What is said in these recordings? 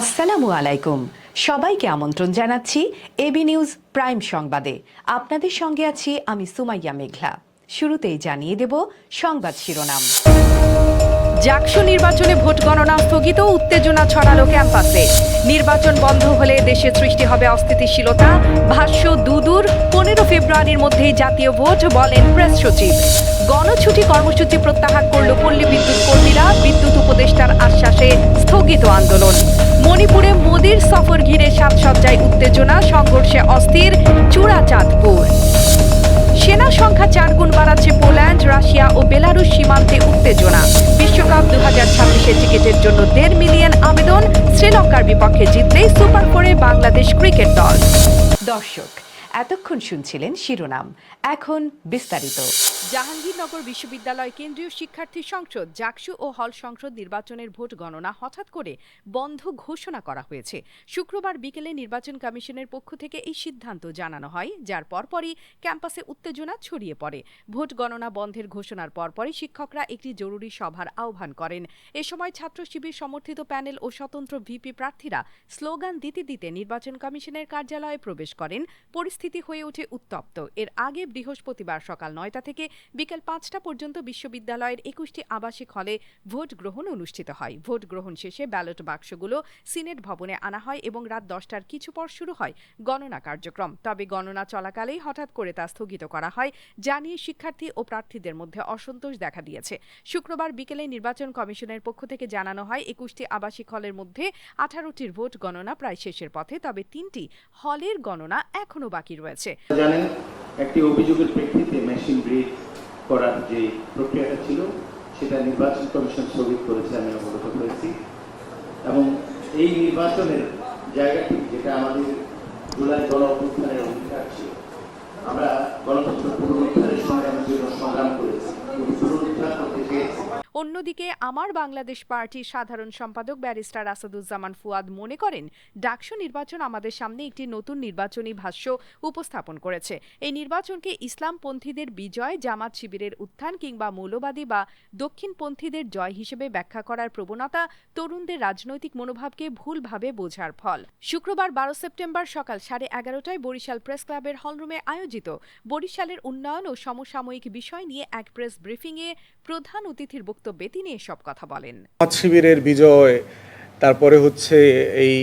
আসসালামু আলাইকুম। সবাইকে আমন্ত্রণ জানাচ্ছি এবি নিউজ প্রাইম সংবাদে। আপনাদের সঙ্গে আছি আমি সুমাইয়া মেঘলা। শুরুতেই জানিয়ে দেব সংবাদ শিরোনাম। জাকসু নির্বাচনে ভোট গণনা স্থগিত উত্তেজনা ছড়ালো ক্যাম্পাসে। নির্বাচন বন্ধ হলে দেশে সৃষ্টি হবে অস্থিতিশীলতা। ভাষ্য, দুদূর, পনেরো ফেব্রুয়ারির মধ্যেই জাতীয় ভোট বলেন প্রেস সচিব। গণছুটি কর্মসূচি প্রত্যাহার করল পল্লী বিদ্যুৎ কর্মীরা। বিদ্যুৎ উপদেষ্টার আশ্বাসে স্থগিত আন্দোলন। মণিপুরে মোদির সফর ঘিরে সাজসজ্জায় উত্তেজনা, সংঘর্ষে অস্থির, চূড়াচাঁদপুর। সেনা সংখ্যা চার গুণ বাড়াচ্ছে পোল্যান্ড, রাশিয়া ও বেলারুশ সীমান্তে উত্তেজনা। বিশ্বকাপ দু হাজার ছাব্বিশের টিকিটের জন্য দেড় মিলিয়ন আবেদন, শ্রীলঙ্কার বিপক্ষে জিতলেই সুপার করে বাংলাদেশ ক্রিকেট দল। দর্শক এতক্ষণ শুনছিলেন শিরোনাম। এখন বিস্তারিত। জাহাঙ্গীরনগর বিশ্ববিদ্যালয় কেন্দ্রীয় শিক্ষার্থী সংসদ জাকসু ও হল সংসদ নির্বাচনের ভোট গণনা হঠাৎ করে বন্ধ ঘোষণা করা হয়েছে। শুক্রবার বিকেলে নির্বাচন কমিশনের পক্ষ থেকে এই সিদ্ধান্ত জানানো হয়, যার পরপরই ক্যাম্পাসে উত্তেজনা ছড়িয়ে পড়ে। ভোট গণনা বন্ধের ঘোষণার পরপরই শিক্ষকরা একটি জরুরি সভার আহ্বান করেন। এ সময় ছাত্র শিবির সমর্থিত প্যানেল ও স্বতন্ত্র ভিপি প্রার্থীরা স্লোগান দিতে দিতে নির্বাচন কমিশনের কার্যালয়ে প্রবেশ করেন। পরিস্থিতি হয়ে ওঠে উত্তপ্ত। এর আগে বৃহস্পতিবার সকাল নয়টা থেকে বিকেল পাঁচটা পর্যন্ত বিশ্ববিদ্যালয়ের একুশটি আবাসিক হলে ভোট গ্রহণ অনুষ্ঠিত হয়। ভোট গ্রহণ শেষে ব্যালট বাক্সগুলো সিনেট ভবনে আনা হয় এবং রাত দশটার কিছু পর শুরু হয় গণনা কার্যক্রম। তবে গণনা চলাকালেই হঠাৎ করে তা স্থগিত করা হয় জানিয়ে শিক্ষার্থী ও প্রার্থীদের মধ্যে অসন্তোষ দেখা দিয়েছে। শুক্রবার বিকেলে নির্বাচন কমিশনের পক্ষ থেকে জানানো হয়, একুশটি আবাসিক হলের মধ্যে আঠারোটির ভোট গণনা প্রায় শেষের পথে, তবে তিনটি হলের গণনা এখনও বাকি রয়েছে। জানেন, একটি অভিযোগের প্রেক্ষিতে মেশিন করার যে প্রক্রিয়াটা ছিল, সেটা নির্বাচন কমিশন স্থগিত করেছে আমি অবগত হয়েছি। এবং এই নির্বাচনের জায়গাটি, যেটা আমাদের জুলাই গণ অভ্যুত্থানের অধিকার ছিল, আমরা গণতন্ত্র পুনরুদ্ধারের সংগ্রামের জন্য সংগ্রাম করেছি এবং পুনরুদ্ধার করতে চেয়েছি অন্যদিকে আমার বাংলাদেশ পার্টির সাধারণ সম্পাদক ব্যারিস্টার আসাদুজ্জামান ফুয়াদ মনে করেন, ডাকসু নির্বাচন আমাদের সামনে একটি নতুন নির্বাচনী ভাষ্য উপস্থাপন করেছে। এই নির্বাচনকে ইসলামপন্থীদের বিজয়, জামাত শিবিরের উত্থান কিংবা মৌলবাদী বা দক্ষিণপন্থীদের জয় হিসেবে ব্যাখ্যা করার প্রবণতা তরুণদের রাজনৈতিক মনোভাবকে ভুলভাবে বোঝার ফল। শুক্রবার বারো সেপ্টেম্বর সকাল সাড়ে এগারোটায় বরিশাল প্রেস ক্লাবের হলরুমে আয়োজিত বরিশালের উন্নয়ন ও সমসাময়িক বিষয় নিয়ে এক প্রেস ব্রিফিংয়ে প্রধান অতিথির বক্তব্যে তিনি এসব কথা বলেন। শিবিরের বিজয়, তারপরে হচ্ছে এই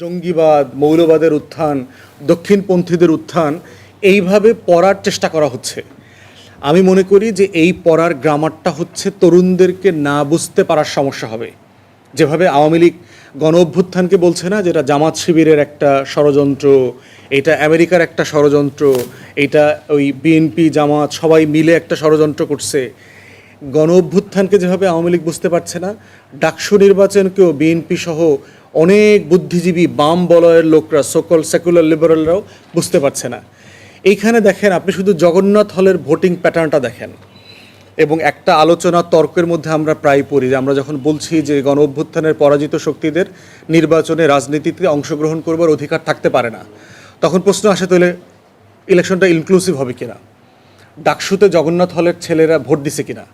জঙ্গিবাদ, মৌলবাদের উত্থান, দক্ষিণপন্থীদের উত্থান, এইভাবে পড়ার চেষ্টা করা হচ্ছে। আমি মনে করি যে এই পড়ার গ্রামারটা হচ্ছে তরুণদেরকে না বুঝতে পারার সমস্যা হবে। যেভাবে আওয়ামী লীগ গণ অভ্যুত্থানকে বলছে না যেটা জামাত শিবিরের একটা ষড়যন্ত্র, এটা আমেরিকার একটা ষড়যন্ত্র, এটা ওই বিএনপি জামাত সবাই মিলে একটা ষড়যন্ত্র করছে। গণ অভ্যুত্থানকে যেভাবে আওয়ামী লীগ বুঝতে পারছে না, ডাকসু নির্বাচনকেও বিএনপি সহ অনেক বুদ্ধিজীবী বাম বলয়ের লোকরা সকল সেকুলার লিবারেলরাও বুঝতে পারছে না। এইখানে দেখেন, আপনি শুধু জগন্নাথ হলের ভোটিং প্যাটার্নটা দেখেন। এবং একটা আলোচনা তর্কের মধ্যে আমরা প্রায় পড়ি যে আমরা যখন বলছি যে গণ অভ্যুত্থানের পরাজিত শক্তিদের নির্বাচনে রাজনীতিতে অংশগ্রহণ করবার অধিকার থাকতে পারে না, তখন প্রশ্ন আসে তাহলে ইলেকশনটা ইনক্লুসিভ হবে কিনা? ডাকসুতে জগন্নাথ হলের ছেলেরা ভোট দিছে কিনা?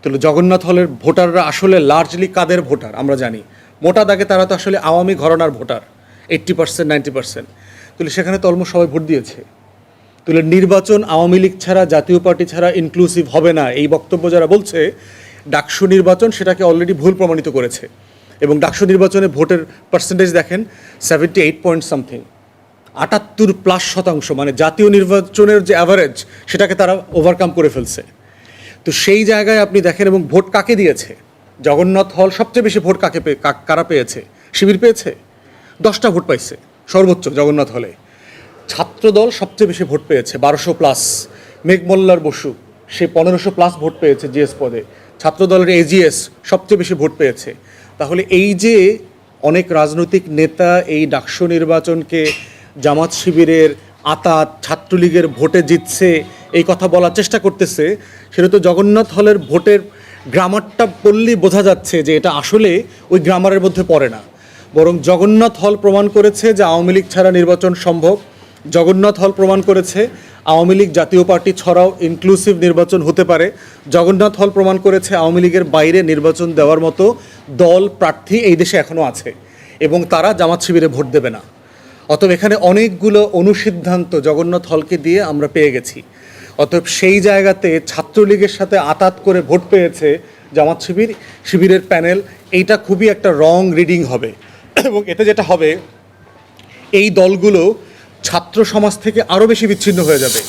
তাহলে জগন্নাথ হলের ভোটাররা আসলে লার্জলি কাদের ভোটার আমরা জানি? মোটা দাগে তারা তো আসলে Awami ঘরনার voter eighty percent ninety percent তাহলে সেখানে তো অলমোস্ট সবাই ভোট দিয়েছে। তাহলে নির্বাচন আওয়ামী লীগ ছাড়া জাতীয় পার্টি ছাড়া ইনক্লুসিভ হবে না। এই বক্তব্য যারা বলছে, ডাকসু নির্বাচন সেটাকে অলরেডি ভুল প্রমাণিত করেছে। এবং ডাকসু নির্বাচনে ভোটের পার্সেন্টেজ দেখেন সেভেন্টি এইট পয়েন্ট সামথিং আটাত্তর প্লাস শতাংশ মানে জাতীয় নির্বাচনের যে অ্যাভারেজ সেটাকে তারা ওভারকাম করে ফেলছে। তো সেই জায়গায় আপনি দেখেন এবং ভোট কাকে দিয়েছে? জগন্নাথ হল সবচেয়ে বেশি ভোট কাকে কারা পেয়েছে? শিবির পেয়েছে? দশটা ভোট পাইছে, সর্বোচ্চ জগন্নাথ হলে। ছাত্রদল সবচেয়ে বেশি ভোট পেয়েছে, বারোশো প্লাস মেঘমল্লার বসু, সে পনেরোশো প্লাস ভোট পেয়েছে জিএস পদে। ছাত্রদলের এজিএস সবচেয়ে বেশি ভোট পেয়েছে। তাহলে এই যে অনেক রাজনৈতিক নেতা এই ডাকসু নির্বাচনকে জামাত শিবিরের আতাত, ছাত্রলীগের ভোটে জিতছে, এই কথা বলার চেষ্টা করতেছে, সেটা তো জগন্নাথ হলের ভোটের গ্রামারটা পড়লেই বোঝা যাচ্ছে যে এটা আসলে ওই গ্রামারের মধ্যে পড়ে না। বরং জগন্নাথ হল প্রমাণ করেছে যে আওয়ামী লীগ ছাড়া নির্বাচন সম্ভব। জগন্নাথ হল প্রমাণ করেছে, আওয়ামী লীগ জাতীয় পার্টি ছড়াও ইনক্লুসিভ নির্বাচন হতে পারে। জগন্নাথ হল প্রমাণ করেছে, আওয়ামী লীগের বাইরে নির্বাচন দেওয়ার মতো দল প্রার্থী এই দেশে এখনও আছে এবং তারা জামাত শিবিরে ভোট দেবে না। অতএব এখানে অনেকগুলো অনুসিদ্ধান্ত জগন্নাথ হলকে দিয়ে আমরা পেয়ে গেছি। অতএব সেই জায়গাতে ছাত্রলীগের সাথে আতাত করে ভোট পেয়েছে জামাত শিবির, শিবিরের প্যানেল, এইটা খুবই একটা রং রিডিং হবে। এবং এতে যেটা হবে, এই দলগুলো ছাত্র সমাজ থেকে আরও বেশি বিচ্ছিন্ন হয়ে যাবে।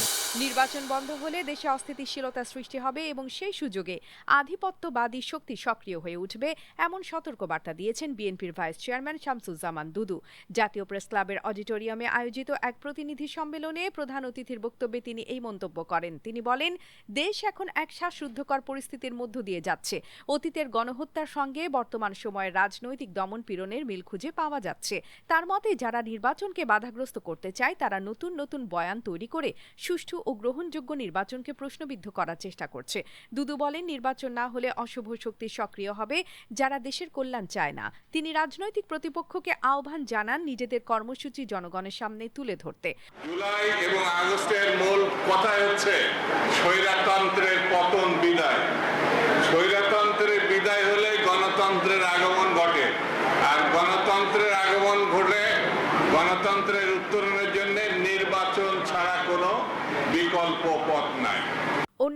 নির্বাচন বন্ধ হলে দেশে অস্থিতিশীলতা সৃষ্টি হবে এবং সেই সুযোগে আধিপত্যবাদী শক্তি সক্রিয় হয়ে উঠবে, এমন সতর্কবার্তা দিয়েছেন বিএনপির ভাইস চেয়ারম্যান শামসুজ্জামান দুদু। জাতীয় প্রেস ক্লাবের অডিটোরিয়ামে আয়োজিত এক প্রতিনিধি সম্মেলনে প্রধান অতিথির বক্তব্যে তিনি এই মন্তব্য করেন। তিনি বলেন, দেশ এখন এক শ্বাসরুদ্ধকর পরিস্থিতির মধ্য দিয়ে যাচ্ছে। অতীতের গণহত্যার সঙ্গে বর্তমান সময়ের রাজনৈতিক দমন পীড়নের মিল খুঁজে পাওয়া যাচ্ছে। তার মতে, যারা নির্বাচনকে বাধাগ্রস্ত করতে চায়, তারা নতুন নতুন বয়ান তৈরি করে সুষ্ঠু ও গ্রহণযোগ্য নির্বাচনকে প্রশ্নবিদ্ধ করার চেষ্টা করছে। দুদু বলেন, নির্বাচন না হলে অশুভ শক্তি সক্রিয় হবে, যারা দেশের কল্যাণ চায় না। তিনি রাজনৈতিক প্রতিপক্ষকে আহ্বান জানান নিজেদের কর্মসূচি জনগণের সামনে তুলে ধরতে। জুলাই এবং আগস্টের মূল কথা হচ্ছে, স্বৈরতন্ত্রের পতন বিদায়। স্বৈরতন্ত্রের বিদায় হলে গণতন্ত্রের আগমন ঘটে আর গণতন্ত্রের আগমন ঘটে গণতন্ত্রের উত্তরণের জন্য নির্বাচন ছাড়া কোনো বিকল্প পথ নাই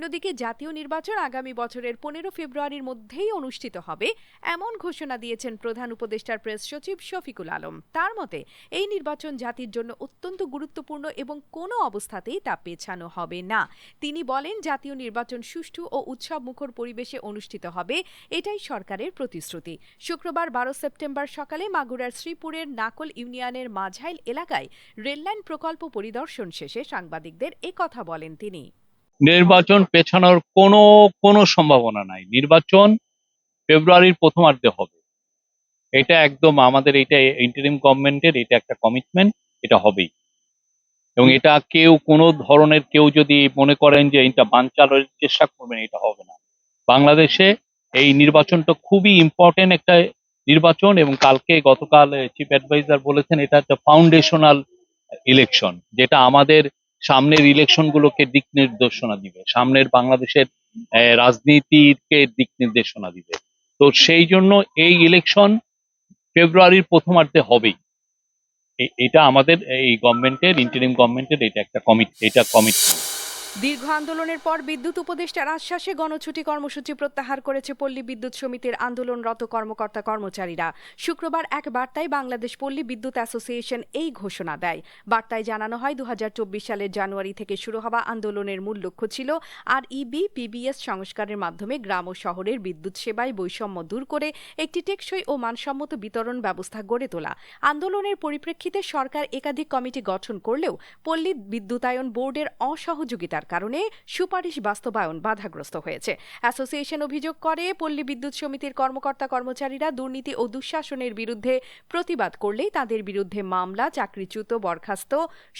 অন্যদিকে জাতীয় নির্বাচন আগামী বছরের পনেরো ফেব্রুয়ারির মধ্যেই অনুষ্ঠিত হবে, এমন ঘোষণা দিয়েছেন প্রধান উপদেষ্টার প্রেস সচিব শফিকুল আলম। তার মতে, এই নির্বাচন জাতির জন্য অত্যন্ত গুরুত্বপূর্ণ এবং কোনো অবস্থাতেই তা পেছানো হবে না। তিনি বলেন, জাতীয় নির্বাচন সুষ্ঠু ও উৎসব মুখর পরিবেশে অনুষ্ঠিত হবে, এটাই সরকারের প্রতিশ্রুতি। শুক্রবার বারো সেপ্টেম্বর সকালে মাগুরার শ্রীপুরের নাকল ইউনিয়নের মাঝাইল এলাকায় রেললাইন প্রকল্প পরিদর্শন শেষে সাংবাদিকদের কথা বলেন তিনি। নির্বাচন পেছানোর কোনো কোনো সম্ভাবনা নাই। নির্বাচন ফেব্রুয়ারির প্রথমার্ধে হবে। এটা একদম আমাদের এটা ইন্টারিম গভর্নমেন্টের এটা একটা কমিটমেন্ট এটা হবেই। এবং এটা কেউ কোনো ধরনের কেউ যদি মনে করেন যে এটা বানচালের চেষ্টা করবেন, এটা হবে না। বাংলাদেশে এই নির্বাচনটা খুবই ইম্পর্টেন্ট একটা নির্বাচন এবং কালকে গতকাল চিফ অ্যাডভাইজার বলেছেন এটা একটা ফাউন্ডেশনাল ইলেকশন যেটা আমাদের সামনের ইলেকশন গুলোকে দিক নির্দেশনা দিবে। সামনের বাংলাদেশের রাজনীতিকে দিক নির্দেশনা দিবে। তো সেই জন্য এই ইলেকশন ফেব্রুয়ারির প্রথমার্ধে হবেই। এটা আমাদের এই গভর্নমেন্টের ইন্টারিম গভর্নমেন্টের এটা একটা কমিট এটা কমিটমেন্ট দীর্ঘ আন্দোলনের পর বিদ্যুৎ উপদেষ্টার আশ্বাসে গণছুটি কর্মসূচি প্রত্যাহার করেছে পল্লী বিদ্যুৎ সমিতির আন্দোলনরত কর্মকর্তা কর্মচারীরা। শুক্রবার এক বার্তায় বাংলাদেশ পল্লী বিদ্যুৎ অ্যাসোসিয়েশন এই ঘোষণা দেয়। বার্তায় জানানো হয় দু হাজার চব্বিশ সালের জানুয়ারি থেকে শুরু হওয়া আন্দোলনের মূল লক্ষ্য ছিল আর ইবি পিবিএস সংস্কারের মাধ্যমে গ্রাম ও শহরের বিদ্যুৎ সেবায় বৈষম্য দূর করে একটি টেকসই ও মানসম্মত বিতরণ ব্যবস্থা গড়ে তোলা। আন্দোলনের পরিপ্রেক্ষিতে সরকার একাধিক কমিটি গঠন করলেও পল্লী বিদ্যুতায়ন বোর্ডের অসহযোগিতার কারণে সুপারিশ বাস্তবায়ন বাধাগ্রস্ত হয়েছে। অ্যাসোসিয়েশন অভিযোগ করে, পল্লী বিদ্যুৎ সমিতির কর্মকর্তা কর্মচারীরা দুর্নীতি ও দুঃশাসনের বিরুদ্ধে প্রতিবাদ করলেই তাদের বিরুদ্ধে মামলা, চাকরিচ্যুত, বরখাস্ত,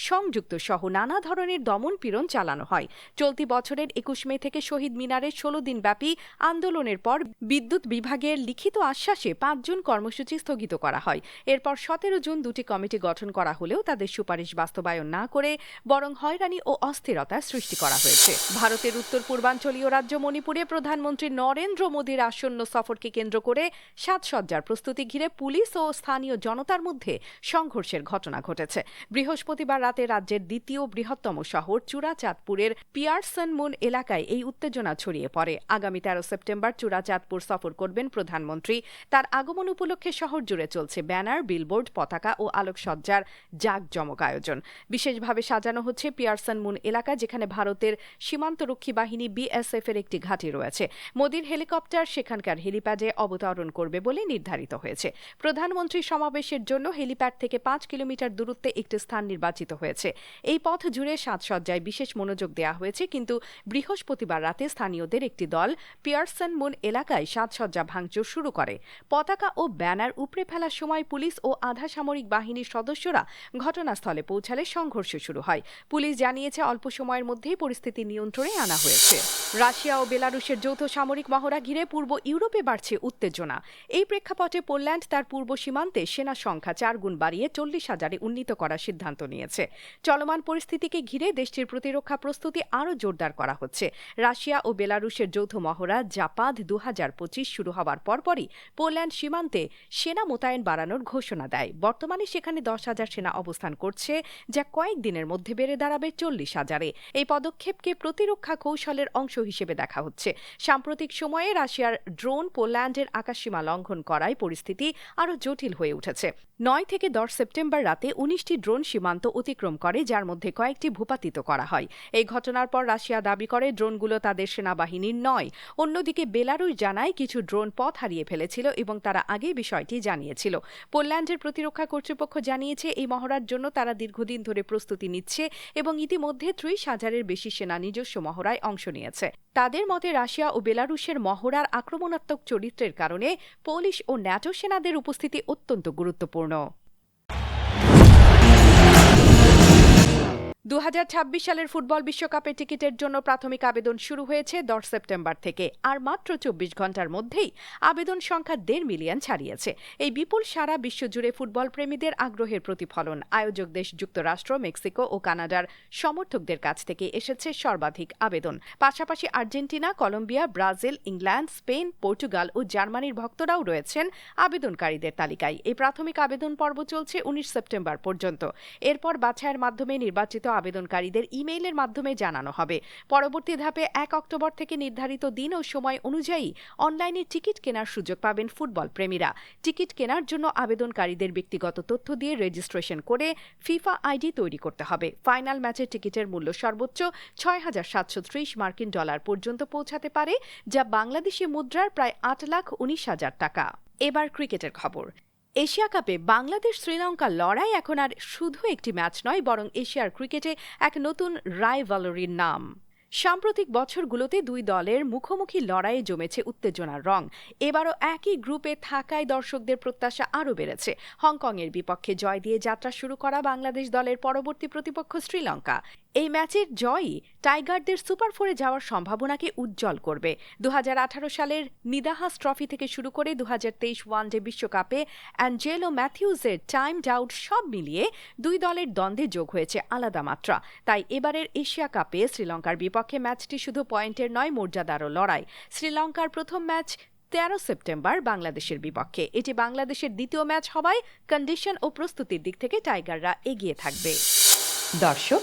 সংযুক্ত সহ নানা ধরনের দমন পীড়ন চালানো হয়। চলতি বছরের একুশ মে থেকে শহীদ মিনারের ষোলো দিনব্যাপী আন্দোলনের পর বিদ্যুৎ বিভাগের লিখিত আশ্বাসে পাঁচ জুন কর্মসূচি স্থগিত করা হয়। এরপর সতেরো জুন দুটি কমিটি গঠন করা হলেও তাদের সুপারিশ বাস্তবায়ন না করে বরং হয়রানি ও অস্থিরতা সৃষ্টি করা হয়েছে। ভারতের উত্তর পূর্বাঞ্চলীয় রাজ্য মণিপুরে প্রধানমন্ত্রী নরেন্দ্র মোদীর আসন্ন সফরকে কেন্দ্র করে সাজসজ্জার প্রস্তুতি ঘিরে পুলিশ ও স্থানীয় জনতার মধ্যে সংঘর্ষের ঘটনা ঘটেছে। বৃহস্পতিবার রাতে রাজ্যের দ্বিতীয় বৃহত্তম শহর চূড়াচাঁদপুরের পিয়ারসন মুন এলাকায় এই উত্তেজনা ছড়িয়ে পড়ে। আগামী তেরো সেপ্টেম্বর চূড়াচাঁদপুর সফর করবেন প্রধানমন্ত্রী। তার আগমন উপলক্ষে শহর জুড়ে চলছে ব্যানার, বিলবোর্ড, পতাকা ও আলোকসজ্জার জাঁকজমক আয়োজন। বিশেষভাবে সাজানো হচ্ছে পিয়ারসন মুন এলাকা, যেখানে ভারতের সীমান্তরক্ষী বাহিনী বিএসএফ এর একটি ঘাঁটি রয়েছে। মোদীর হেলিকপ্টার সেখানকার হেলিপ্যাডে অবতরণ করবে বলে নির্ধারিত হয়েছে। প্রধানমন্ত্রী সমাবেশের জন্য হেলিপ্যাড থেকে পাঁচ কিলোমিটার দূরত্বে একটি স্থান নির্বাচিত হয়েছে। এই পথ জুড়ে সাজসজ্জায় বিশেষ মনোযোগ দেওয়া হয়েছে, কিন্তু বৃহস্পতিবার রাতে স্থানীয়দের একটি দল পিয়ারসন মুন এলাকায় সাজসজ্জা ভাঙচুর শুরু করে। পতাকা ও ব্যানার উপড়ে ফেলার সময় পুলিশ ও আধা সামরিক বাহিনীর সদস্যরা ঘটনাস্থলে পৌঁছালে সংঘর্ষ শুরু হয়। পুলিশ জানিয়েছে, অল্প সময়ের মধ্যেই পরিস্থিতি নিয়ন্ত্রণে আনা হয়েছে। রাশিয়া ও বেলারুশের যৌথ সামরিক মহড়া ঘিরে পূর্ব ইউরোপে বাড়ছে উত্তেজনা। এই প্রেক্ষাপটে পোল্যান্ড তার পূর্ব সীমান্তে সেনা সংখ্যা চার গুণ বাড়িয়ে চল্লিশ হাজারে উন্নীত করার সিদ্ধান্ত নিয়েছে। চলমান পরিস্থিতিকে ঘিরে দেশটির প্রতিরক্ষা প্রস্তুতি আরও জোরদার করা হচ্ছে। রাশিয়া ও বেলারুশের যৌথ মহড়া জাপাদ দু পঁচিশ শুরু হওয়ার পরপরই পোল্যান্ড সীমান্তে সেনা মোতায়েন বাড়ানোর ঘোষণা দেয়। বর্তমানে সেখানে দশ হাজার সেনা অবস্থান করছে, যা কয়েক দিনের মধ্যে বেড়ে দাঁড়াবে চল্লিশ হাজারে। এই পদক্ষেপকে প্রতিরক্ষা কৌশলের অংশ হিসেবে দেখা হচ্ছে। সাম্প্রতিক সময়ে রাশিয়ার ড্রোন পোল্যান্ডের আকাশসীমা লঙ্ঘন করায় পরিস্থিতি আরও জটিল হয়ে উঠেছে। নয় থেকে দশ সেপ্টেম্বর রাতে উনিশটি ড্রোন সীমান্ত অতিক্রম করে, যার মধ্যে কয়েকটি ভূপাতিত করা হয়। এই ঘটনার পর রাশিয়া দাবি করে, ড্রোনগুলো তাদের সেনাবাহিনীর নয়। অন্যদিকে বেলারুশ জানায়, কিছু ড্রোন পথ হারিয়ে ফেলেছিল এবং তারা আগেই বিষয়টি জানিয়েছিল। পোল্যান্ডের প্রতিরক্ষা কর্তৃপক্ষ জানিয়েছে, এই মহড়ার জন্য তারা দীর্ঘদিন ধরে প্রস্তুতি নিচ্ছে এবং ইতিমধ্যে ত্রিশ হাজারের বেশি সেনা নিজস্ব মহড়ায় অংশ নিয়েছে। তাদের মতে, রাশিয়া ও বেলারুশের মহড়ার আক্রমণাত্মক চরিত্রের কারণে পোলিশ ও ন্যাটো সেনাদের উপস্থিতি অত্যন্ত গুরুত্বপূর্ণ। গুরুত্বপূর্ণ দু হাজার ছাব্বিশ সালের ফুটবল বিশ্বকাপের টিকিটের জন্য প্রাথমিক আবেদন শুরু হয়েছে দশ সেপ্টেম্বর থেকে। আর মাত্র চব্বিশ ঘণ্টার মধ্যেই আবেদন সংখ্যা দেড় মিলিয়ন ছাড়িয়েছে। এই বিপুল সারা বিশ্বজুড়ে ফুটবল প্রেমীদের আগ্রহের প্রতিফলন। আয়োজক দেশ যুক্তরাষ্ট্র, মেক্সিকো ও কানাডার সমর্থকদের কাছ থেকে এসেছে সর্বাধিক আবেদন। পাশাপাশি Argentina, Colombia, Brazil, England, Spain, Portugal ও জার্মানির ভক্তরাও রয়েছেন আবেদনকারীদের তালিকায়। এই প্রাথমিক আবেদন পর্ব চলছে উনিশ সেপ্টেম্বর পর্যন্ত। এরপর বাছাইয়ের মাধ্যমে নির্বাচিত আবেদনকারীদের ইমেইলের মাধ্যমে জানানো হবে। পরবর্তী ধাপে এক অক্টোবর থেকে নির্ধারিত দিন ও সময় অনুযায়ী অনলাইনে টিকিট কেনার সুযোগ পাবেন ফুটবল প্রেমীরা। টিকিট কেনার জন্য আবেদনকারীদের ব্যক্তিগত তথ্য দিয়ে রেজিস্ট্রেশন করে ফিফা আইডি তৈরি করতে হবে। ফাইনাল ম্যাচের টিকিটের মূল্য সর্বোচ্চ ছয় হাজার সাতশো ত্রিশ মার্কিন ডলার পর্যন্ত পৌঁছাতে পারে, যা বাংলাদেশি মুদ্রার প্রায় আট লাখ উনিশ হাজার টাকা। এবার ক্রিকেটের খবর। এশিয়া কাপে বাংলাদেশ শ্রীলঙ্কার লড়াই এখন আর শুধু একটি ম্যাচ নয়, বরং এশিয়ার ক্রিকেটে এক নতুন রাইভালরির নাম। সাম্প্রতিক বছরগুলোতে দুই দলের মুখোমুখি লড়াইয়ে জমেছে উত্তেজনার রং। এবারও একই গ্রুপে থাকায় দর্শকদের প্রত্যাশা আরও বেড়েছে। হংকংয়ের বিপক্ষে জয় দিয়ে যাত্রা শুরু করা বাংলাদেশ দলের পরবর্তী প্রতিপক্ষ শ্রীলঙ্কা। এই ম্যাচের জয়ই টাইগারদের সুপার ফোরে যাওয়ার সম্ভাবনাকে উজ্জ্বল করবে। দু হাজার আঠারো সালের নিদাহাস ট্রফি থেকে শুরু করে দু ওয়ানডে বিশ্বকাপে অ্যাঞ্জেলো ম্যাথিউজের টাইম আউট সব মিলিয়ে দুই দলের দ্বন্দ্বে যোগ হয়েছে আলাদা মাত্রা। তাই এবারের এশিয়া কাপে শ্রীলঙ্কার বিপক্ষে ম্যাচটি শুধু পয়েন্টের নয়, মর্যাদারও লড়াই। শ্রীলঙ্কার প্রথম ম্যাচ তেরো সেপ্টেম্বর বাংলাদেশের বিপক্ষে। এটি বাংলাদেশের দ্বিতীয় ম্যাচ হওয়ায় কন্ডিশন ও প্রস্তুতির দিক থেকে টাইগাররা এগিয়ে থাকবে। দর্শক